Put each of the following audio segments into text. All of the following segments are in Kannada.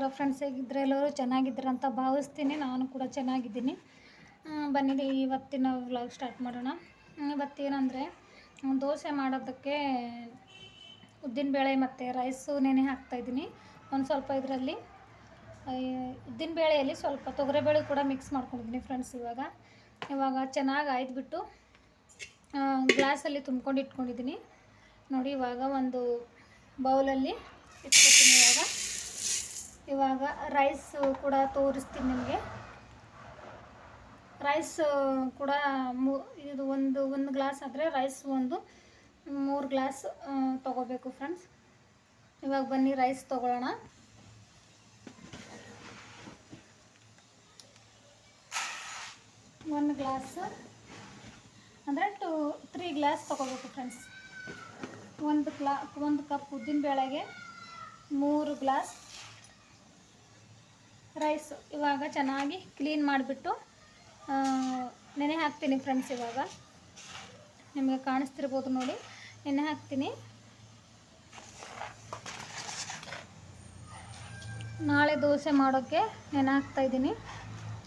ನಮಸ್ಕಾರ ಫ್ರೆಂಡ್ಸ್ ಹೇಗಿದ್ರೆ ಎಲ್ಲರೂ ಚೆನ್ನಾಗಿದ್ದೀರ ಅಂತ ಭಾವಿಸ್ತೀನಿ. ನಾನು ಕೂಡ ಚೆನ್ನಾಗಿದ್ದೀನಿ. ಬನ್ನಿ ಇವತ್ತಿನ ವ್ಲಾಗ್ ಸ್ಟಾರ್ಟ್ ಮಾಡೋಣ. ಇವತ್ತೇನಂದರೆ ದೋಸೆ ಮಾಡೋದಕ್ಕೆ ಉದ್ದಿನಬೇಳೆ ಮತ್ತು ರೈಸು ನೆನೆ ಹಾಕ್ತಾಯಿದ್ದೀನಿ ಒಂದು ಸ್ವಲ್ಪ ಇದರಲ್ಲಿ ಉದ್ದಿನಬೇಳೆಯಲ್ಲಿ ಸ್ವಲ್ಪ ತೊಗರಿಬೇಳೆ ಕೂಡ ಮಿಕ್ಸ್ ಮಾಡ್ಕೊಂಡಿದ್ದೀನಿ ಫ್ರೆಂಡ್ಸ್ ಇವಾಗ. ಇವಾಗ ಚೆನ್ನಾಗಿ ಆಯ್ದುಬಿಟ್ಟು ಗ್ಲಾಸಲ್ಲಿ ತುಂಬ್ಕೊಂಡು ಇಟ್ಕೊಂಡಿದ್ದೀನಿ. ನೋಡಿ, ಇವಾಗ ಒಂದು ಬೌಲಲ್ಲಿ ಇಟ್ಕೊತೀನಿ ಇವಾಗ. ಇವಾಗ ರೈಸ್ ಕೂಡ ತೋರಿಸ್ತೀನಿ ನಿಮಗೆ. ರೈಸ್ ಕೂಡ ಮೂ, ಇದು ಒಂದು ಒಂದು ಗ್ಲಾಸ್ ಆದರೆ ರೈಸ್ ಒಂದು ಮೂರು ಗ್ಲಾಸ್ ತೊಗೋಬೇಕು ಫ್ರೆಂಡ್ಸ್ ಇವಾಗ ಬನ್ನಿ ರೈಸ್ ತೊಗೊಳ್ಳೋಣ. ಒಂದು ಗ್ಲಾಸ್ ಅಂದರೆ ಟು ತ್ರೀ ಗ್ಲಾಸ್ ತೊಗೋಬೇಕು ಫ್ರೆಂಡ್ಸ್ ಒಂದು ಗ್ಲಾ ಒಂದು ಕಪ್ ಉದ್ದಿನ ಬೇಳೆಗೆ ಮೂರು ಗ್ಲಾಸ್ ರೈಸ್ ಇವಾಗ ಚೆನ್ನಾಗಿ ಕ್ಲೀನ್ ಮಾಡಿಬಿಟ್ಟು ನೆನೆ ಹಾಕ್ತೀನಿ ಫ್ರೆಂಡ್ಸ್ ಇವಾಗ. ನಿಮಗೆ ಕಾಣಿಸ್ತಿರ್ಬೋದು ನೋಡಿ. ನೆನೆ ಹಾಕ್ತೀನಿ. ನಾಳೆ ದೋಸೆ ಮಾಡೋಕ್ಕೆ ನೆನೆ ಹಾಕ್ತಾಯಿದ್ದೀನಿ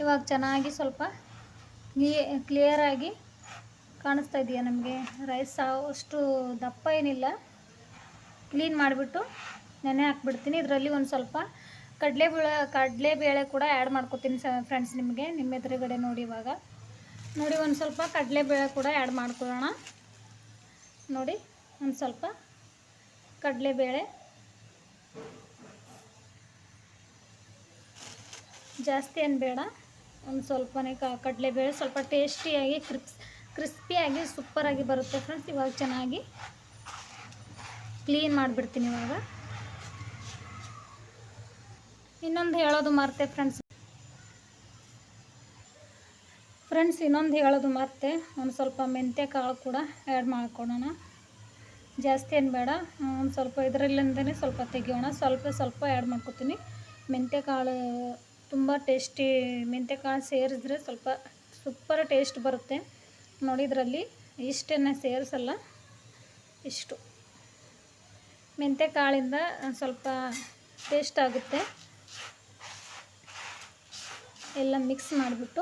ಇವಾಗ ಚೆನ್ನಾಗಿ ಸ್ವಲ್ಪ ಕ್ಲಿಯರಾಗಿ ಕಾಣಿಸ್ತಾ ಇದೆಯಾ ನಮಗೆ? ರೈಸ್ ಅಷ್ಟು ದಪ್ಪ ಏನಿಲ್ಲ. ಕ್ಲೀನ್ ಮಾಡಿಬಿಟ್ಟು ನೆನೆ ಹಾಕ್ಬಿಡ್ತೀನಿ. ಇದರಲ್ಲಿ ಒಂದು ಸ್ವಲ್ಪ ಕಡಲೆಬೇಳೆ ಕಡಲೆಬೇಳೆ ಕೂಡ ಆ್ಯಡ್ ಮಾಡ್ಕೊತೀನಿ ಸ ಫ್ರೆಂಡ್ಸ್ ನಿಮಗೆ, ನಿಮ್ಮ ಎದುರುಗಡೆ ನೋಡಿ ಇವಾಗ. ನೋಡಿ ಒಂದು ಸ್ವಲ್ಪ ಕಡಲೆಬೇಳೆ ಕೂಡ ಆ್ಯಡ್ ಮಾಡ್ಕೊಳ್ಳೋಣ. ನೋಡಿ, ಒಂದು ಸ್ವಲ್ಪ ಕಡಲೆಬೇಳೆ. ಜಾಸ್ತಿ ಏನು ಬೇಡ, ಒಂದು ಸ್ವಲ್ಪನೇ ಕಡಲೆಬೇಳೆ ಸ್ವಲ್ಪ ಟೇಸ್ಟಿಯಾಗಿ ಕ್ರಿಪ್ಸ್ ಕ್ರಿಸ್ಪಿಯಾಗಿ, ಸೂಪರಾಗಿ ಬರುತ್ತೆ ಫ್ರೆಂಡ್ಸ್ ಇವಾಗ ಚೆನ್ನಾಗಿ ಕ್ಲೀನ್ ಮಾಡಿಬಿಡ್ತೀನಿ ಇವಾಗ. ಇನ್ನೊಂದು ಹೇಳೋದು ಮರ್ತೆ ಫ್ರೆಂಡ್ಸ್ ಫ್ರೆಂಡ್ಸ್ ಇನ್ನೊಂದು ಹೇಳೋದು ಮರ್ತೆ. ಒಂದು ಸ್ವಲ್ಪ ಮೆಂತ್ಯ ಕಾಳು ಕೂಡ ಆ್ಯಡ್ ಮಾಡ್ಕೊಳೋಣ ಜಾಸ್ತಿ ಏನು ಬೇಡ. ಒಂದು ಸ್ವಲ್ಪ ಇದರಲ್ಲಿಂದನೇ ಸ್ವಲ್ಪ ತೆಗಿಯೋಣ. ಸ್ವಲ್ಪ ಸ್ವಲ್ಪ ಆ್ಯಡ್ ಮಾಡ್ಕೊತೀನಿ. ಮೆಂತ್ಯ ಕಾಳು ತುಂಬ ಟೇಸ್ಟಿ ಮೆಂತ್ಯ ಕಾಳು ಸೇರಿಸಿದ್ರೆ ಸ್ವಲ್ಪ ಸೂಪರ್ ಟೇಸ್ಟ್ ಬರುತ್ತೆ. ನೋಡಿ ಇದರಲ್ಲಿ ಇಷ್ಟನ್ನು ಸೇರಿಸಲ್ಲ, ಇಷ್ಟು. ಮೆಂತ್ಯ ಕಾಳಿಂದ ಸ್ವಲ್ಪ ಟೇಸ್ಟ್ ಆಗುತ್ತೆ. ಎಲ್ಲ ಮಿಕ್ಸ್ ಮಾಡಿಬಿಟ್ಟು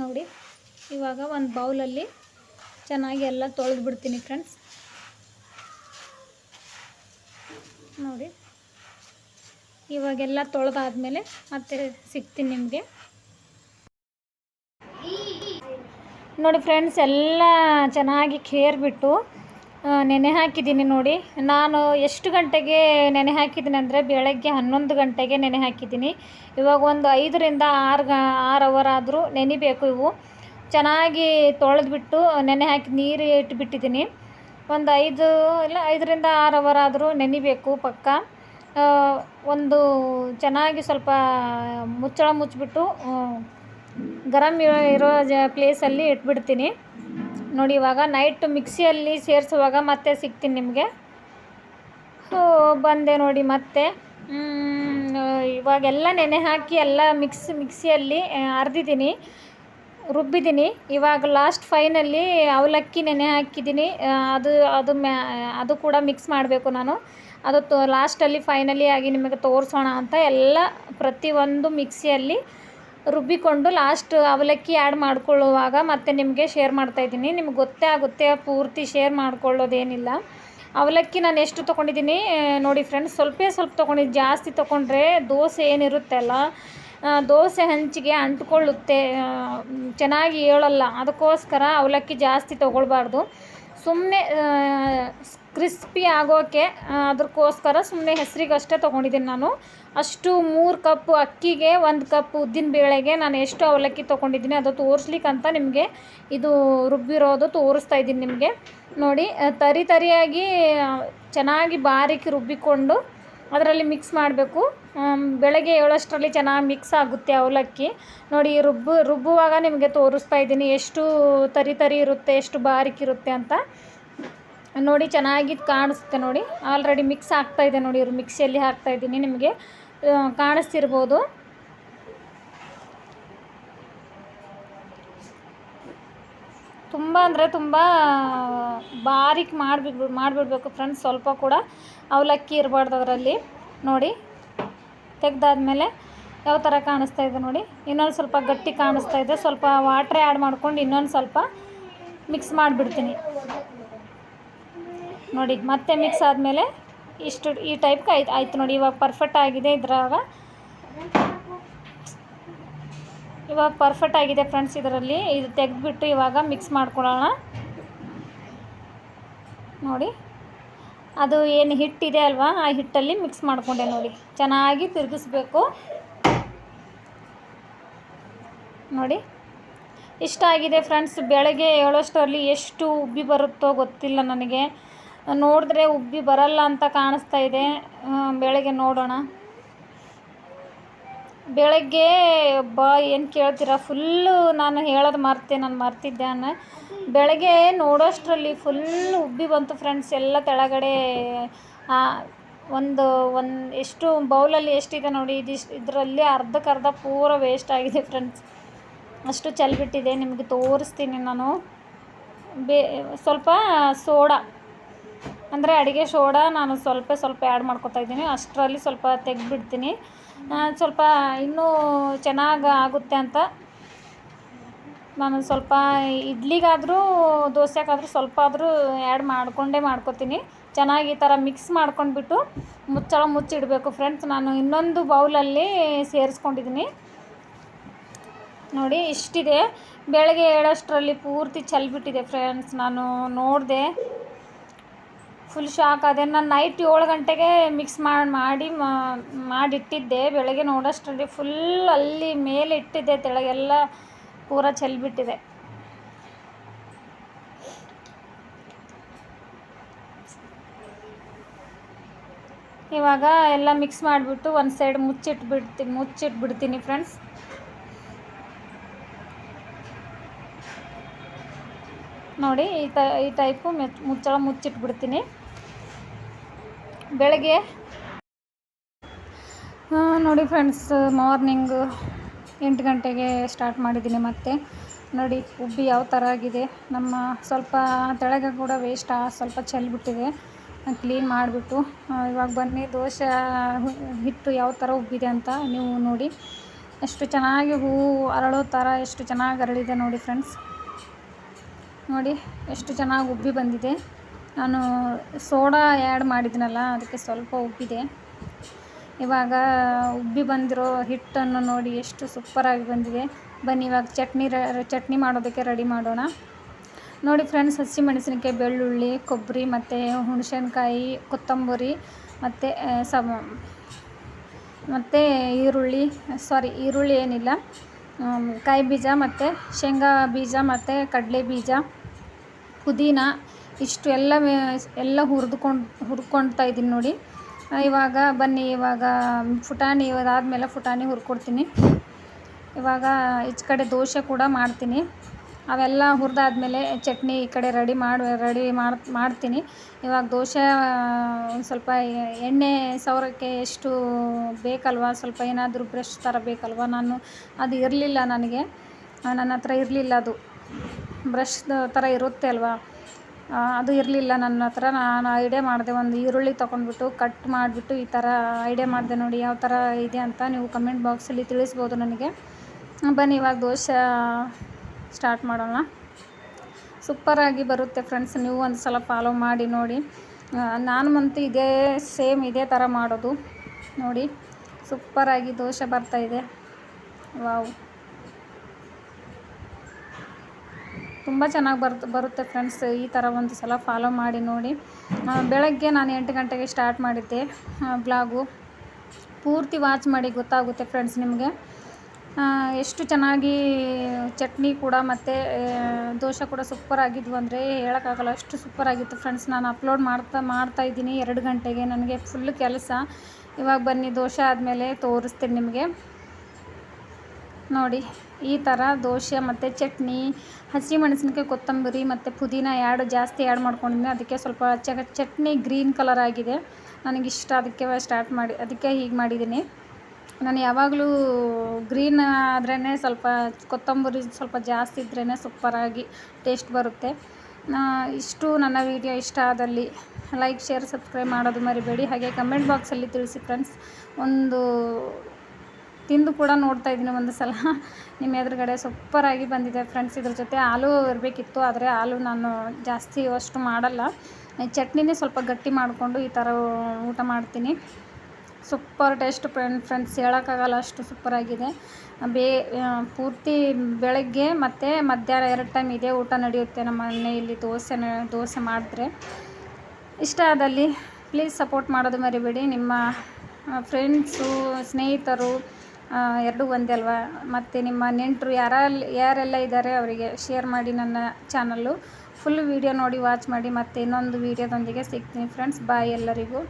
ನೋಡಿ, ಇವಾಗ ಒಂದು ಬೌಲಲ್ಲಿ ಚೆನ್ನಾಗಿ ಎಲ್ಲ ತೊಳೆದು ಬಿಡ್ತೀನಿ ಫ್ರೆಂಡ್ಸ್ ನೋಡಿ, ಇವಾಗೆಲ್ಲ ತೊಳೆದಾದ್ಮೇಲೆ ಮತ್ತೆ ಸಿಗ್ತೀನಿ ನಿಮಗೆ. ನೋಡಿ ಫ್ರೆಂಡ್ಸ್ ಎಲ್ಲ ಚೆನ್ನಾಗಿ ಕೇರ್ಬಿಟ್ಟು ನೆನೆ ಹಾಕಿದ್ದೀನಿ ನೋಡಿ. ನಾನು ಎಷ್ಟು ಗಂಟೆಗೆ ನೆನೆ ಹಾಕಿದ್ದೀನಿ ಅಂದರೆ ಬೆಳಗ್ಗೆ ಹನ್ನೊಂದು ಗಂಟೆಗೆ ನೆನೆ ಹಾಕಿದ್ದೀನಿ. ಇವಾಗ ಒಂದು ಐದರಿಂದ ಆರು ಗ, ಆರು ಅವರ್ ಆದರೂ ನೆನಿಬೇಕು ಇವು. ಚೆನ್ನಾಗಿ ತೊಳೆದ್ಬಿಟ್ಟು ನೆನೆ ಹಾಕಿ ನೀರು ಇಟ್ಬಿಟ್ಟಿದ್ದೀನಿ. ಒಂದು ಐದು, ಇಲ್ಲ ಐದರಿಂದ ಆರು ಅವರ್ ಆದರೂ ನೆನಿಬೇಕು ಪಕ್ಕ. ಒಂದು ಚೆನ್ನಾಗಿ ಸ್ವಲ್ಪ ಮುಚ್ಚಳ ಮುಚ್ಚಿಬಿಟ್ಟು ಗರಂ ಇರೋ ಇರೋ ಜ ಪ್ಲೇಸಲ್ಲಿ ಇಟ್ಬಿಡ್ತೀನಿ. ನೋಡಿ ಇವಾಗ ನೈಟ್ ಮಿಕ್ಸಿಯಲ್ಲಿ ಸೇರಿಸುವಾಗ ಮತ್ತೆ ಸಿಗ್ತೀನಿ ನಿಮಗೆ. ಸೊ ಬಂದೆ ನೋಡಿ ಮತ್ತೆ. ಇವಾಗೆಲ್ಲ ನೆನೆ ಹಾಕಿ ಎಲ್ಲ ಮಿಕ್ಸ್ ಮಿಕ್ಸಿಯಲ್ಲಿ ಅರ್ದಿದ್ದೀನಿ, ರುಬ್ಬಿದ್ದೀನಿ. ಇವಾಗ ಲಾಸ್ಟ್ ಫೈನಲ್ಲಿ ಅವಲಕ್ಕಿ ನೆನೆ ಹಾಕಿದ್ದೀನಿ. ಅದು ಅದು ಅದು ಕೂಡ ಮಿಕ್ಸ್ ಮಾಡಬೇಕು ನಾನು. ಅದು ತೋ ಲಾಸ್ಟಲ್ಲಿ ಫೈನಲಿ ಆಗಿ ನಿಮಗೆ ತೋರಿಸೋಣ ಅಂತ ಎಲ್ಲ ಪ್ರತಿಯೊಂದು ಮಿಕ್ಸಿಯಲ್ಲಿ ರುಬ್ಬಿಕೊಂಡು ಲಾಸ್ಟ್ ಅವಲಕ್ಕಿ ಆ್ಯಡ್ ಮಾಡ್ಕೊಳ್ಳುವಾಗ ಮತ್ತೆ ನಿಮಗೆ ಶೇರ್ ಮಾಡ್ತಾಯಿದ್ದೀನಿ ನಿಮ್ಗೆ ಗೊತ್ತೇ ಆಗುತ್ತೆ, ಪೂರ್ತಿ ಶೇರ್ ಮಾಡ್ಕೊಳ್ಳೋದೇನಿಲ್ಲ. ಅವಲಕ್ಕಿ ನಾನು ಎಷ್ಟು ತೊಗೊಂಡಿದ್ದೀನಿ ನೋಡಿ ಫ್ರೆಂಡ್ಸ್ ಸ್ವಲ್ಪ ಸ್ವಲ್ಪ ತೊಗೊಂಡಿದ್ದು ಜಾಸ್ತಿ ತೊಗೊಂಡ್ರೆ ದೋಸೆ ಏನಿರುತ್ತೆ ಅಲ್ಲ ದೋಸೆ ಹಂಚಿಗೆ ಅಂಟ್ಕೊಳ್ಳುತ್ತೆ ಚೆನ್ನಾಗಿ ಹೇಳಲ್ಲ ಅದಕ್ಕೋಸ್ಕರ ಅವಲಕ್ಕಿ ಜಾಸ್ತಿ ತೊಗೊಳ್ಬಾರ್ದು. ಸುಮ್ಮನೆ ಕ್ರಿಸ್ಪಿ ಆಗೋಕ್ಕೆ ಅದಕ್ಕೋಸ್ಕರ ಸುಮ್ಮನೆ ಹೆಸರಿಗಷ್ಟೇ ತೊಗೊಂಡಿದ್ದೀನಿ ನಾನು. ಅಷ್ಟು ಮೂರು ಕಪ್ ಅಕ್ಕಿಗೆ, ಒಂದು ಕಪ್ ಉದ್ದಿನ ಬೇಳೆಗೆ ನಾನು ಎಷ್ಟು ಅವಲಕ್ಕಿ ತೊಗೊಂಡಿದ್ದೀನಿ ಅದು ತೋರಿಸ್ಲಿಕ್ಕಂತ ನಿಮಗೆ ಇದು ರುಬ್ಬಿರೋದು ತೋರಿಸ್ತಾ ಇದ್ದೀನಿ ನಿಮಗೆ. ನೋಡಿ ತರಿ ತರಿಯಾಗಿ ಚೆನ್ನಾಗಿ ಬಾರಿಕಿ ರುಬ್ಬಿಕೊಂಡು ಅದರಲ್ಲಿ ಮಿಕ್ಸ್ ಮಾಡಬೇಕು. ಬೆಳಗ್ಗೆ ಏಳಷ್ಟರಲ್ಲಿ ಚೆನ್ನಾಗಿ ಮಿಕ್ಸ್ ಆಗುತ್ತೆ ಅವಲಕ್ಕಿ. ನೋಡಿ, ರುಬ್ಬು, ರುಬ್ಬುವಾಗ ನಿಮಗೆ ತೋರಿಸ್ತಾ ಇದ್ದೀನಿ ಎಷ್ಟು ತರಿ ತರಿ ಇರುತ್ತೆ, ಎಷ್ಟು ಬಾರಿಕಿರುತ್ತೆ ಅಂತ. ನೋಡಿ ಚೆನ್ನಾಗಿ ಕಾಣಿಸುತ್ತೆ ನೋಡಿ. ಆಲ್ರೆಡಿ ಮಿಕ್ಸ್ ಆಗ್ತಾ ಇದೆ ನೋಡಿ ಇವರು ಮಿಕ್ಸಿಯಲ್ಲಿ ಹಾಕ್ತಾ ಇದ್ದೀನಿ ನಿಮಗೆ. ಕಾಣಿಸ್ತಿರ್ಬೋದು. ತುಂಬ ಅಂದರೆ ತುಂಬ ಬಾರೀಕ್ ಮಾಡಿಬಿಡ್ಬಿ, ಮಾಡಿಬಿಡ್ಬೇಕು ಫ್ರೆಂಡ್ಸ್ ಸ್ವಲ್ಪ ಕೂಡ. ಅವಲಕ್ಕಿ ಇರಬಾರ್ದು ಅದರಲ್ಲಿ. ನೋಡಿ, ತೆಗ್ದಾದ್ಮೇಲೆ ಯಾವ ಥರ ಕಾಣಿಸ್ತಾ ಇದೆ ನೋಡಿ. ಇನ್ನೊಂದು ಸ್ವಲ್ಪ ಗಟ್ಟಿ ಕಾಣಿಸ್ತಾ ಇದೆ. ಸ್ವಲ್ಪ ವಾಟ್ರ್ ಆ್ಯಡ್ ಮಾಡ್ಕೊಂಡು ಇನ್ನೊಂದು ಸ್ವಲ್ಪ ಮಿಕ್ಸ್ ಮಾಡಿಬಿಡ್ತೀನಿ. ನೋಡಿ, ಮತ್ತೆ ಮಿಕ್ಸ್ ಆದಮೇಲೆ ಇಷ್ಟು ಈ ಟೈಪ್ಗೆ ಆಯ್ತು ಆಯ್ತು ನೋಡಿ, ಇವಾಗ ಪರ್ಫೆಕ್ಟ್ ಆಗಿದೆ ಇದ್ರಾಗ. ಇವಾಗ ಪರ್ಫೆಕ್ಟ್ ಆಗಿದೆ ಫ್ರೆಂಡ್ಸ್ ಇದರಲ್ಲಿ. ಇದು ತೆಗೆದ್ಬಿಟ್ಟು ಇವಾಗ ಮಿಕ್ಸ್ ಮಾಡ್ಕೊಳ್ಳೋಣ. ನೋಡಿ, ಅದು ಏನು ಹಿಟ್ಟಿದೆ ಅಲ್ವಾ, ಆ ಹಿಟ್ಟಲ್ಲಿ ಮಿಕ್ಸ್ ಮಾಡಿಕೊಂಡೆ ನೋಡಿ. ಚೆನ್ನಾಗಿ ತಿರುಗಿಸ್ಬೇಕು. ನೋಡಿ, ಇಷ್ಟ ಆಗಿದೆ ಫ್ರೆಂಡ್ಸ್ ಬೆಳಗ್ಗೆ ಏಳೋಷ್ಟರಲ್ಲಿ ಎಷ್ಟು ಉಬ್ಬಿ ಬರುತ್ತೋ ಗೊತ್ತಿಲ್ಲ ನನಗೆ. ನೋಡಿದ್ರೆ ಉಬ್ಬಿ ಬರಲ್ಲ ಅಂತ ಕಾಣಿಸ್ತಾ ಇದೆ. ಬೆಳಗ್ಗೆ ನೋಡೋಣ. ಬೆಳಗ್ಗೆ ಬಾ, ಏನು ಕೇಳ್ತೀರಾ? ಫುಲ್ಲು ನಾನು ಹೇಳೋದು ಮರ್ತೆ, ನಾನು ಮರ್ತಿದ್ದೆ ಅನ್ನೋ ಬೆಳಗ್ಗೆ ನೋಡೋಷ್ಟರಲ್ಲಿ ಫುಲ್ ಉಬ್ಬಿ ಬಂತು ಫ್ರೆಂಡ್ಸ್ ಎಲ್ಲ ತೆಳಗಡೆ. ಒಂದು ಒಂದು, ಎಷ್ಟು, ಬೌಲಲ್ಲಿ ಎಷ್ಟಿದೆ ನೋಡಿ ಇದಿಷ್ಟು ಇದರಲ್ಲಿ ಅರ್ಧಕ್ಕರ್ಧ ಪೂರ ವೇಸ್ಟ್ ಆಗಿದೆ ಫ್ರೆಂಡ್ಸ್ ಅಷ್ಟು ಚೆಲ್ಬಿಟ್ಟಿದೆ, ನಿಮಗೆ ತೋರಿಸ್ತೀನಿ ನಾನು. ಬೇ, ಸ್ವಲ್ಪ ಸೋಡಾ. ಅಂದರೆ ಅಡುಗೆ ಸೋಡಾ ನಾನು ಸ್ವಲ್ಪ ಸ್ವಲ್ಪ ಆ್ಯಡ್ ಮಾಡ್ಕೊತಾ ಇದ್ದೀನಿ. ಅಷ್ಟರಲ್ಲಿ ಸ್ವಲ್ಪ ತೆಗೆದ್ಬಿಡ್ತೀನಿ. ಸ್ವಲ್ಪ ಇನ್ನೂ ಚೆನ್ನಾಗಿ ಆಗುತ್ತೆ ಅಂತ ನಾನು ಸ್ವಲ್ಪ ಇಡ್ಲಿಗಾದರೂ, ದೋಸೆಗಾದರೂ ಸ್ವಲ್ಪ ಆದರೂ ಆ್ಯಡ್ ಮಾಡಿಕೊಂಡೇ ಮಾಡ್ಕೊತೀನಿ. ಚೆನ್ನಾಗಿ ಈ ಥರ ಮಿಕ್ಸ್ ಮಾಡ್ಕೊಂಡ್ಬಿಟ್ಟು ಮುಚ್ಚಳ ಮುಚ್ಚಿಡಬೇಕು ಫ್ರೆಂಡ್ಸ್ ನಾನು ಇನ್ನೊಂದು ಬೌಲಲ್ಲಿ ಸೇರಿಸ್ಕೊಂಡಿದ್ದೀನಿ. ನೋಡಿ ಇಷ್ಟಿದೆ. ಬೆಳಗ್ಗೆ ಏಳಷ್ಟರಲ್ಲಿ ಪೂರ್ತಿ ಚೆಲ್ಬಿಟ್ಟಿದೆ ಫ್ರೆಂಡ್ಸ್ ನಾನು ನೋಡಿದೆ. ಫುಲ್ ಶಾಕ್ ಅದೇ ನಾನು ನೈಟ್ ಏಳು ಗಂಟೆಗೆ ಮಿಕ್ಸ್ ಮಾಡಿ ಮಾಡಿ ಮಾಡಿಟ್ಟಿದ್ದೆ. ಬೆಳಗ್ಗೆ ನೋಡೋಷ್ಟರಲ್ಲಿ ಫುಲ್ ಅಲ್ಲಿ ಮೇಲೆ ಇಟ್ಟಿದ್ದೆ ತೆಳಗೆಲ್ಲ ಪೂರ ಚೆಲ್ಬಿಟ್ಟಿದೆ. ಇವಾಗ ಎಲ್ಲ ಮಿಕ್ಸ್ ಮಾಡಿಬಿಟ್ಟು ಒಂದು ಸೈಡ್ ಮುಚ್ಚಿಟ್ಬಿಡ್ತೀನಿ ಮುಚ್ಚಿಟ್ಬಿಡ್ತೀನಿ ಫ್ರೆಂಡ್ಸ್ ನೋಡಿ ಈ ಈ ಟೈಪು ಮುಚ್ಚಳ ಮುಚ್ಚಿಟ್ಬಿಡ್ತೀನಿ. ಬೆಳಗ್ಗೆ? ನೋಡಿ ಫ್ರೆಂಡ್ಸ್, ಮಾರ್ನಿಂಗ್ ಎಂಟು ಗಂಟೆಗೆ ಸ್ಟಾರ್ಟ್ ಮಾಡಿದ್ದೀನಿ ಮತ್ತೆ. ನೋಡಿ, ಉಬ್ಬಿ ಯಾವ ಥರ ಆಗಿದೆ. ನಮ್ಮ ಸ್ವಲ್ಪ ತೆಳಗೆ ಕೂಡ ವೇಸ್ಟ್ ಸ್ವಲ್ಪ ಚೆಲ್ಬಿಟ್ಟಿದೆ. ಕ್ಲೀನ್ ಮಾಡಿಬಿಟ್ಟು ಇವಾಗ ಬನ್ನಿ, ದೋಸೆ, ಹಿಟ್ಟು ಯಾವ ಥರ ಉಬ್ಬಿದೆ ಅಂತ ನೀವು ನೋಡಿ. ಎಷ್ಟು ಚೆನ್ನಾಗಿ ಹೂವು ಅರಳೋ ಥರ, ಎಷ್ಟು ಚೆನ್ನಾಗಿ ಅರಳಿದೆ ನೋಡಿ ಫ್ರೆಂಡ್ಸ್. ನೋಡಿ, ಎಷ್ಟು ಚೆನ್ನಾಗಿ ಉಬ್ಬಿ ಬಂದಿದೆ. ನಾನು ಸೋಡಾ ಆ್ಯಡ್ ಮಾಡಿದ್ನಲ್ಲ, ಅದಕ್ಕೆ ಸ್ವಲ್ಪ ಉಬ್ಬಿದೆ ಇವಾಗ ಉಬ್ಬಿ ಬಂದಿರೋ ಹಿಟ್ಟನ್ನು ನೋಡಿ ಎಷ್ಟು ಸೂಪರಾಗಿ ಬಂದಿದೆ. ಬನ್ನಿ, ಇವಾಗ ಚಟ್ನಿ ರ, ಚಟ್ನಿ ಮಾಡೋದಕ್ಕೆ ರೆಡಿ ಮಾಡೋಣ. ನೋಡಿ ಫ್ರೆಂಡ್ಸ್ ಹಸಿ ಮೆಣಸಿನಕಾಯಿ, ಬೆಳ್ಳುಳ್ಳಿ, ಕೊಬ್ಬರಿ, ಮತ್ತು ಹುಣಸೆನಕಾಯಿ, ಕೊತ್ತಂಬರಿ, ಮತ್ತು ಸಮ, ಮತ್ತು ಈರುಳ್ಳಿ ಸಾರಿ ಈರುಳ್ಳಿ ಏನಿಲ್ಲ. ಕಾಯಿ ಬೀಜ, ಮತ್ತು ಶೇಂಗಾ ಬೀಜ, ಮತ್ತು ಕಡಲೆ ಬೀಜ, ಪುದೀನ ಇಷ್ಟು ಎಲ್ಲ ಎಲ್ಲ ಹುರಿದುಕೊಂಡು ಹುರ್ಕೊಳ್ತಾ ಇದ್ದೀನಿ ನೋಡಿ. ಇವಾಗ ಬನ್ನಿ, ಇವಾಗ ಪುಟಾಣಿ ಅದಾದಮೇಲೆ ಪುಟಾಣಿ ಹುರ್ಕೊಡ್ತೀನಿ. ಇವಾಗ ಈಚೆ ಕಡೆ ದೋಸೆ ಕೂಡ ಮಾಡ್ತೀನಿ. ಅವೆಲ್ಲ ಹುರಿದಾದ್ಮೇಲೆ ಚಟ್ನಿ ಈ ಕಡೆ ರೆಡಿ ಮಾಡಿ ರೆಡಿ ಮಾಡಿ, ಮಾಡ್ತೀನಿ. ಇವಾಗ ದೋಸೆ ಒಂದು ಸ್ವಲ್ಪ ಎಣ್ಣೆ ಸೌರಕ್ಕೆ ಎಷ್ಟು ಬೇಕಲ್ವ, ಸ್ವಲ್ಪ ಏನಾದರೂ ಬ್ರಷ್ ಥರ ಬೇಕಲ್ವ, ನಾನು ಅದು ಇರಲಿಲ್ಲ ನನಗೆ. ನನ್ನ ಹತ್ರ ಇರಲಿಲ್ಲ ಅದು. ಬ್ರಷ್ ಥರ ಇರುತ್ತೆ ಅಲ್ವಾ? ಅದು ಇರಲಿಲ್ಲ ನನ್ನ ಹತ್ರ. ನಾನು ಐಡಿಯಾ ಮಾಡಿದೆ, ಒಂದು ಈರುಳ್ಳಿ ತೊಗೊಂಡ್ಬಿಟ್ಟು ಕಟ್ ಮಾಡಿಬಿಟ್ಟು ಈ ಥರ ಐಡಿಯಾ ಮಾಡಿದೆ ನೋಡಿ, ಯಾವ ಥರ ಇದೆ ಅಂತ ನೀವು ಕಮೆಂಟ್ ಬಾಕ್ಸಲ್ಲಿ ತಿಳಿಸ್ಬೋದು ನನಗೆ. ಬನ್ನಿ, ಇವಾಗ ದೋಸೆ ಸ್ಟಾರ್ಟ್ ಮಾಡೋಣ. ಸೂಪರಾಗಿ ಬರುತ್ತೆ ಫ್ರೆಂಡ್ಸ್ ನೀವು ಒಂದು ಸಲ ಫಾಲೋ ಮಾಡಿ, ನೋಡಿ. ನಾನು ಮಂತು ಇದೇ ಸೇಮ್ ಇದೇ ಥರ ಮಾಡೋದು. ನೋಡಿ ಸೂಪರಾಗಿ ದೋಸೆ ಬರ್ತಾಯಿದೆ ವಾವ್ ತುಂಬ ಚೆನ್ನಾಗಿ ಬರ್ತ, ಬರುತ್ತೆ ಫ್ರೆಂಡ್ಸ್ ಈ ಥರ ಒಂದು ಸಲ ಫಾಲೋ ಮಾಡಿ ನೋಡಿ. ಬೆಳಗ್ಗೆ ನಾನು ಎಂಟು ಗಂಟೆಗೆ ಸ್ಟಾರ್ಟ್ ಮಾಡಿದ್ದೆ ಬ್ಲಾಗು ಪೂರ್ತಿ ವಾಚ್ ಮಾಡಿ ಗೊತ್ತಾಗುತ್ತೆ ಫ್ರೆಂಡ್ಸ್ ನಿಮಗೆ. ಎಷ್ಟು ಚೆನ್ನಾಗಿ ಚಟ್ನಿ ಕೂಡ ಮತ್ತು ದೋಸೆ ಕೂಡ ಸೂಪರ್ ಆಗಿದ್ವು ಅಂದರೆ ಹೇಳೋಕ್ಕಾಗಲ್ಲ, ಅಷ್ಟು ಸೂಪರ್ ಆಗಿತ್ತು ಫ್ರೆಂಡ್ಸ್ ನಾನು ಅಪ್ಲೋಡ್ ಮಾಡ್ತಾ ಮಾಡ್ತಾ ಇದ್ದೀನಿ ಎರಡು ಗಂಟೆಗೆ. ನನಗೆ ಫುಲ್ ಕೆಲಸ. ಇವಾಗ ಬನ್ನಿ, ದೋಸೆ ಆದಮೇಲೆ ತೋರಿಸ್ತೀನಿ ನಿಮಗೆ. ನೋಡಿ. ಈ ಥರ ದೋಸೆ ಮತ್ತು ಚಟ್ನಿ ಹಸಿಮೆಣಸಿನ್ಕಾಯಿ ಕೊತ್ತಂಬರಿ ಮತ್ತು ಪುದೀನ ಎರಡು ಜಾಸ್ತಿ ಆ್ಯಡ್ ಮಾಡ್ಕೊಂಡಿದ್ದೀನಿ ಅದಕ್ಕೆ ಸ್ವಲ್ಪ ಚಟ್ನಿ ಗ್ರೀನ್ ಕಲರ್ ಆಗಿದೆ. ನನಗಿಷ್ಟ. ಅದಕ್ಕೆ ಸ್ಟಾರ್ಟ್ ಮಾಡಿ, ಅದಕ್ಕೆ ಹೀಗೆ ಮಾಡಿದ್ದೀನಿ. ನಾನು ಯಾವಾಗಲೂ ಗ್ರೀನ್ ಆದ್ರೇ ಸ್ವಲ್ಪ ಕೊತ್ತಂಬರಿ ಸ್ವಲ್ಪ ಜಾಸ್ತಿ ಇದ್ರೇ ಸೂಪರಾಗಿ ಟೇಸ್ಟ್ ಬರುತ್ತೆ. ಇಷ್ಟು ನನ್ನ ವೀಡಿಯೋ ಇಷ್ಟ ಆದಲ್ಲಿ ಲೈಕ್ ಶೇರ್ ಸಬ್ಸ್ಕ್ರೈಬ್ ಮಾಡೋದು ಮರಿಬೇಡಿ. ಹಾಗೆ ಕಮೆಂಟ್ ಬಾಕ್ಸಲ್ಲಿ ತಿಳಿಸಿ ಫ್ರೆಂಡ್ಸ್ ಒಂದು ತಿಂದು ಕೂಡ ನೋಡ್ತಾ ಇದ್ದೀನಿ ಒಂದು ಸಲ. ನಿಮ್ಮ ಎದುರುಗಡೆ ಸೂಪರಾಗಿ ಬಂದಿದೆ ಫ್ರೆಂಡ್ಸ್ ಇದ್ರ ಜೊತೆ. ಹಾಲು ಇರಬೇಕಿತ್ತು, ಆದರೆ ಹಾಲು ನಾನು ಜಾಸ್ತಿ ಅಷ್ಟು ಮಾಡಲ್ಲ. ಚಟ್ನಿನೇ ಸ್ವಲ್ಪ ಗಟ್ಟಿ ಮಾಡಿಕೊಂಡು ಈ ಥರ ಊಟ ಮಾಡ್ತೀನಿ. ಸೂಪರ್ ಟೇಸ್ಟ್ ಫ್ರೆಂಡ್ ಫ್ರೆಂಡ್ಸ್ ಹೇಳೋಕ್ಕಾಗಲ್ಲ ಅಷ್ಟು ಸೂಪರಾಗಿದೆ ಬೇ ಪೂರ್ತಿ ಬೆಳಗ್ಗೆ ಮತ್ತು ಮಧ್ಯಾಹ್ನ ಎರಡು ಟೈಮ್ ಇದೇ ಊಟ ನಡೆಯುತ್ತೆ ನಮ್ಮ ಮನೆಯಲ್ಲಿ ದೋಸೆ ದೋಸೆ ಮಾಡಿದ್ರೆ. ಇಷ್ಟ ಆದಲ್ಲಿ ಪ್ಲೀಸ್ ಸಪೋರ್ಟ್ ಮಾಡೋದು ಮರಿಬೇಡಿ. ನಿಮ್ಮ ಫ್ರೆಂಡ್ಸು ಸ್ನೇಹಿತರು ಎರಡೂ ಒಂದೇ ಅಲ್ವಾ? ಮತ್ತು ನಿಮ್ಮ ನೆಂಟರು ಯಾರಲ್ಲಿ ಯಾರೆಲ್ಲ ಇದ್ದಾರೆ ಅವರಿಗೆ ಶೇರ್ ಮಾಡಿ ನನ್ನ ಚಾನಲ್ಲು ಫುಲ್ ವೀಡಿಯೋ ನೋಡಿ ವಾಚ್ ಮಾಡಿ ಮತ್ತು ಇನ್ನೊಂದು ವೀಡಿಯೋದೊಂದಿಗೆ ಸಿಗ್ತೀನಿ ಫ್ರೆಂಡ್ಸ್ ಬಾಯ್ ಎಲ್ಲರಿಗೂ.